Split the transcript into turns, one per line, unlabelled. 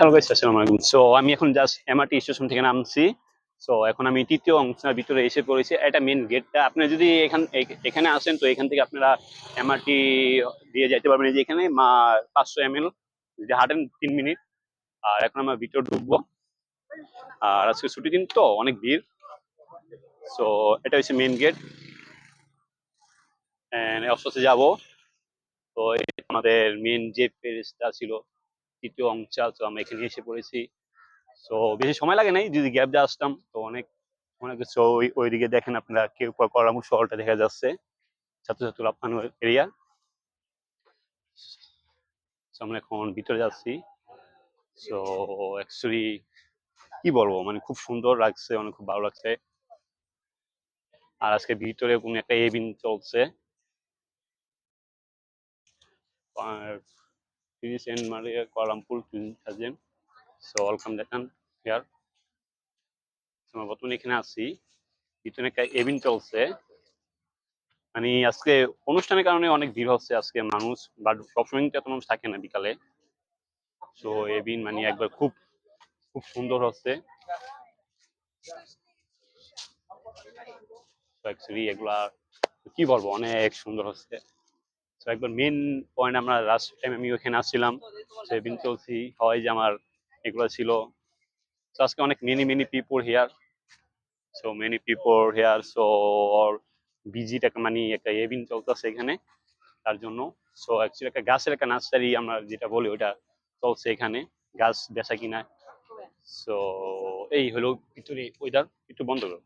Hello guys আসসালামু আলাইকুম। So আমি এখন জাস্ট এমআরটি স্টেশন থেকে নামছি। সো এখন আমি তৃতীয় অংশের ভিতরে এসে পড়েছি। এটা মেন গেটটা আপনি যদি এখান এখানে আসেন, তো এখান থেকে আপনারা এমআরটি দিয়ে যাইতে পারবেন। যে এখানে, মা, পাঁচশো এম এল যদি হাঁটেন তিন মিনিট। আর এখন আমরা ভিতরে ঢুকবো। আর আজকে ছুটি দিন তো, অনেক ভিড়। সো এটা হচ্ছে মেন গেট অস্বস্তি যাব। তো আমাদের মেন যে পেজটা ছিল তৃতীয় অংশ তো আমরা এখানে এসে পড়েছি। সো বেশি সময় লাগে নাই, যদি গ্যাপ দিয়ে আসতাম, তো অনেক অনেক সো ওই ওইদিকে দেখেন আপনারা কেউ করামুর শহরটা দেখা যাচ্ছে ছাত্রছাত্রী লাফানো এরিয়া। আমরা এখন ভিতরে যাচ্ছি। সো অ্যাকচুয়ালি কি বলব মানে খুব সুন্দর লাগছে, অনেক খুব ভালো লাগছে। আর আজকে ভিতরে কোনো একটা এভিন চলছে। Finish and Maria Kualampur Hazen. So, welcome দেখান হিয়ার আমরা বর্তমানে এখানে আছি। ভিতরে একটা এভিন চলছে। মানে আজকে অনুষ্ঠানের কারণে অনেক ভিড় হচ্ছে আজকে মানুষ বাট সবসময় কিন্তু এত মানুষ থাকে না বিকালে। সো এভিন মানে একবার খুব খুব সুন্দর হচ্ছে। এগুলা, কি বলব, অনেক সুন্দর হচ্ছে। তো একবার মেন পয়েন্ট আমরা লাস্ট টাইম আমি ওখানে আসছিলাম সেভিন চলছি হয় যে আমার এগুলো ছিল। তো আজকে অনেক many many people here so many people here so or visit মানে একটা এভিন চলতেছে এখানে, তার জন্য। সো অ্যাকচুয়ালি একটা গাছের একটা নার্সারি আমরা যেটা বলি ওটা চলছে এখানে, গাছ বেচা কিনা। সো এই হলো ভিতরে ওইটার একটু বন্ধ করো